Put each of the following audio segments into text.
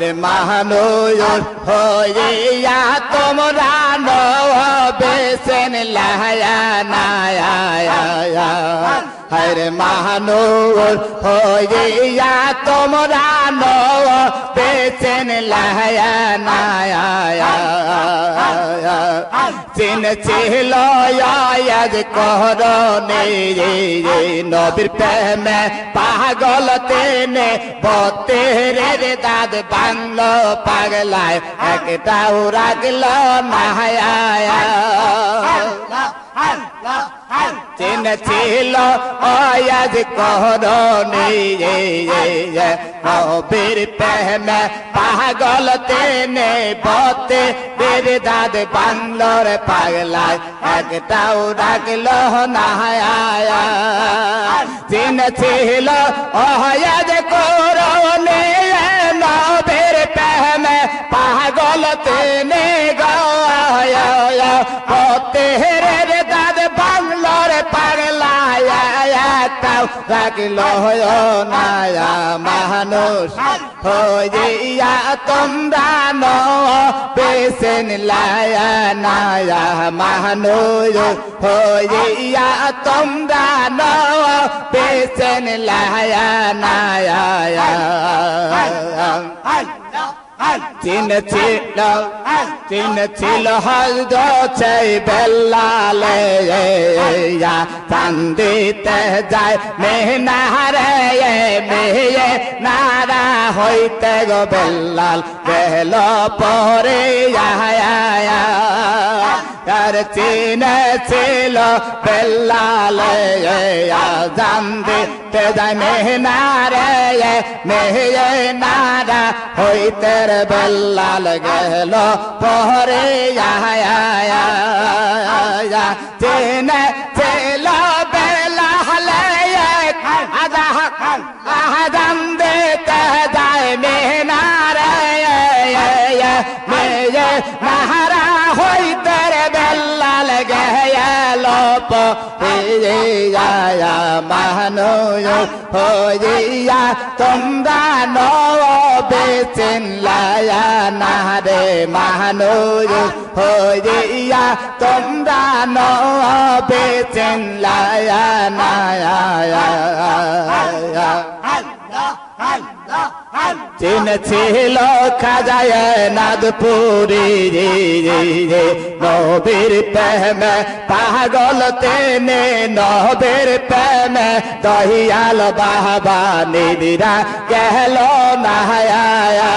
হায়রে মাহানুর হইয়া তোমরা বেসেন লায়া নায়া হায়রে মাহানুর, হইয়া তোমরা বেসেন লায়া নায়া চিন ছিল আয়াজ করনে নবীর প্রেমে পাগল তেনে, বতেরের দাদ বাংলো পাগলায়, একটাও রাগল না ছিল, আয়াজ করনে নবীর প্রেমে, পাগল তেনে বতে বের দাদ বাংলোর পাগলায়। একটাও রাগল না চিন ছিল, আয়াজ করনে নবীর প্রেমে, পাগল তেনে গায়া পতেরের দাদ একটাও রাগল নায়া মানুষ। হইয়া তোমরা ন পেশেন লায়া নায়া মানুষ। হইয়া তোমরা ন পেশেন লায়া নায়া। চিন ছিল চিন ছিল হলদ চাই বেল্লালে। চান্দিতে যায়। মেহনারে মেয়ে নারা হইতে গো বেল্লাল গেল পরে আর চিন ছিল বেল্লালে জান্দিতে যায়। মেহনারে মেয়ে নারা হইতে বেল্লাল গেল পরে আয়া। চেন আদা আদাম দেতে যায় মেহনারে মেয়ে নাহারা হইতে বেল্লাল গেল পরে মানো হইয়া তোমরা বেচেন লায়া না রে মানো হইয়া তোমরা বেচেন লায়া না চিন ছিল খাজায় নাদপুরি নবীর প্রেমে পাগল তেনে, নবীর প্রেমে দহিয়াল বাবা নিদিরা গেল নাহায়া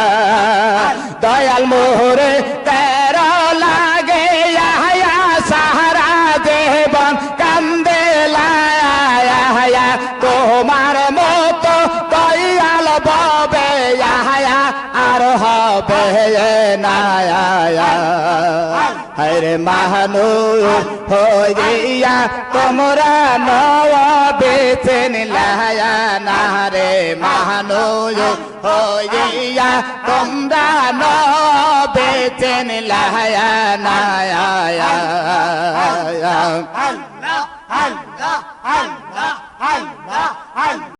হবে নায়া। হরে মাহানু হইয়া তোমরা নওয়া বেচেন লায়া। না রে মাহানু হইয়া তোমরা নওয়া বেচেন লায়া না